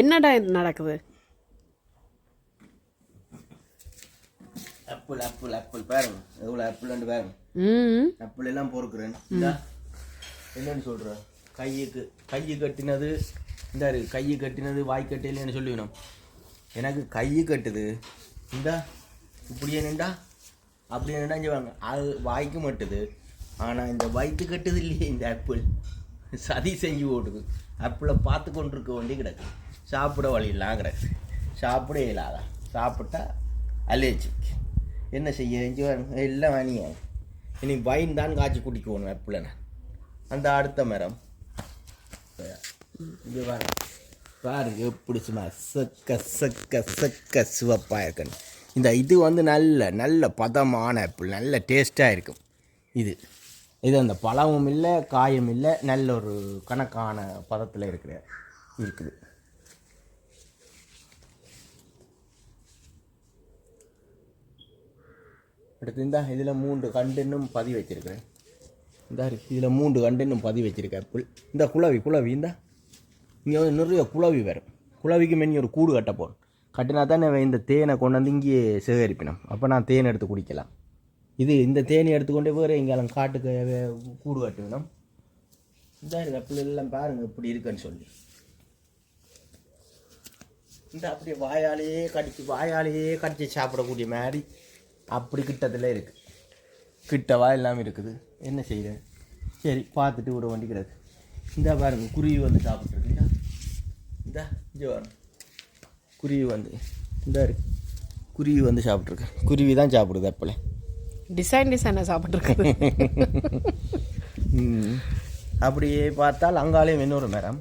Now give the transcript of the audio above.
என்னடா இது நடக்குது? ஆப்பிள் ஆப்பிள் ஆப்பிள் பாருங்க. எவ்வளோ ஆப்பிள் பாருங்க. ம். ஆப்பிள் எல்லாம் பொறுக்குறேன். இந்தா. என்னன்னு சொல்ற? கையுக்கு கையை கட்டினது இந்த கையை கட்டினது வாய் கட்டிலன்னு சொல்லிவிடும் எனக்கு கையை கட்டுது. இந்தா. இப்படியே நின்றா? அப்படியே நின்றா செய்வாங்க அது வாய்க்கு மட்டுது. ஆனால் இந்த வயிற்று கட்டுது இல்லையே இந்த ஆப்பிள் சதி செஞ்சு ஓடுது ஆப்பிளை பார்த்து கொண்டு இருக்க வேண்டி கிடக்கு. சாப்பிட வழி இல்லாம சாப்பிட இயலாதா? சாப்பிட்டா அலர்ஜிக் என்ன செய்ய? எல்லாம் வாணியா இனி வைன் தான் காய்ச்சி குடிக்கணும் போகணும் நான் அந்த அடுத்த மரம். இது பாருங்க பாருங்க எப்படி சும்மா செக்க செக்க செக்க சிவப்பாக இருக்குன்னு. இந்த இது வந்து நல்ல நல்ல பதமான ஆப்பிள் நல்ல டேஸ்ட்டாக இருக்கும். இது. இது அந்த பழமும் இல்லை காயும் இல்லை நல்ல ஒரு கணக்கான பதத்தில் இருக்கிற இருக்குது. எடுத்து இந்த இதில் மூன்று கண்டு பதி வச்சிருக்கிறேன் இந்த இதில் மூன்று கண்டு பதி வச்சிருக்கேன் புல் இந்த குழவி குழவி இந்த. இங்கே வந்து நிறைய குழவி வரும் குழவிக்கு மெனி ஒரு கூடு கட்ட போகணும் கட்டினா தானே இந்த தேனை கொண்டு வந்து இங்கேயே சேகரிப்பினோம். அப்போ நான் தேன் எடுத்து குடிக்கலாம். இது இந்த தேனை எடுத்துக்கொண்டே வேறு எங்கேயாலும் காட்டுக்கு கூடு கட்டுவினோம். இந்த இருக்கு ஆப்பிள் எல்லாம் பாருங்கள் இப்படி இருக்குன்னு சொல்லி. இந்த அப்படியே வாயாலேயே கடிச்சு வாயாலேயே கடிச்சு சாப்பிடக்கூடிய மாதிரி அப்படி கிட்டத்தில் இருக்குது கிட்டவா எல்லாம் இருக்குது. என்ன செய்யுது சரி பார்த்துட்டு விட வேண்டிக்கிறது இந்த பாருங்க குருவி வந்து சாப்பிட்ருக்கு இந்த. இங்கே பாருங்க. குருவி வந்து இந்த இருக்கு குருவி வந்து சாப்பிட்ருக்கு குருவி தான் சாப்பிடுது அப்பளே. டிசைன் டிசைனாக சாப்பிட்ருக்குது ம். அப்படியே பார்த்தால் அங்காலையும் இன்னொரு மரம்